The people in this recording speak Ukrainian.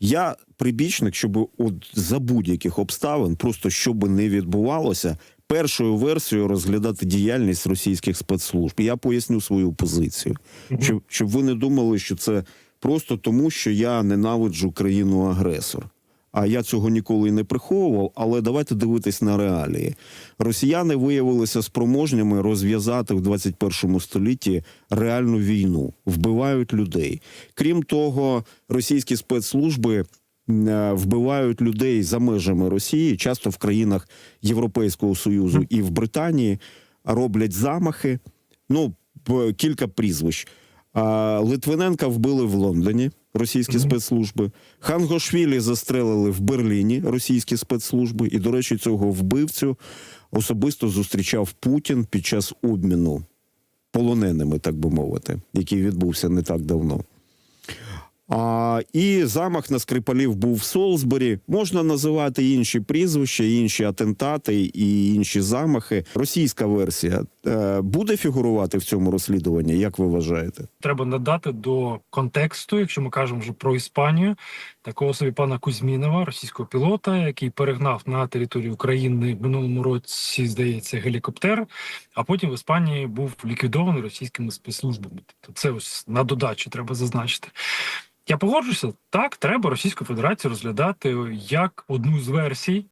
Я прибічник, щоб от за будь-яких обставин, просто щоб не відбувалося, першою версією розглядати діяльність російських спецслужб. Я поясню свою позицію, щоб, щоб ви не думали, що це просто тому, що я ненавиджу країну-агресор. А я цього ніколи не приховував. Але давайте дивитись на реалії. Росіяни виявилися спроможніми розв'язати в 21 столітті реальну війну, вбивають людей. Крім того, російські спецслужби е, вбивають людей за межами Росії, часто в країнах Європейського Союзу і в Британії роблять замахи. Ну, кілька прізвищ. А, Литвиненка вбили в Лондоні, російські спецслужби. Хангошвілі застрелили в Берліні, російські спецслужби. І, до речі, цього вбивцю особисто зустрічав Путін під час обміну полоненими, так би мовити, який відбувся не так давно. А, і замах на Скрипалів був в Солсбері. Можна називати інші прізвища, інші атентати і інші замахи. Російська версія е, буде фігурувати в цьому розслідуванні, як ви вважаєте? Треба надати до контексту, якщо ми кажемо вже про Іспанію, такого собі пана Кузьмінова, російського пілота, який перегнав на територію України в минулому році, здається, гелікоптер. А потім в Іспанії був ліквідований російськими спецслужбами. Тобто це ось на додачу треба зазначити. Я погоджуся, так треба Російську Федерацію розглядати як одну з версій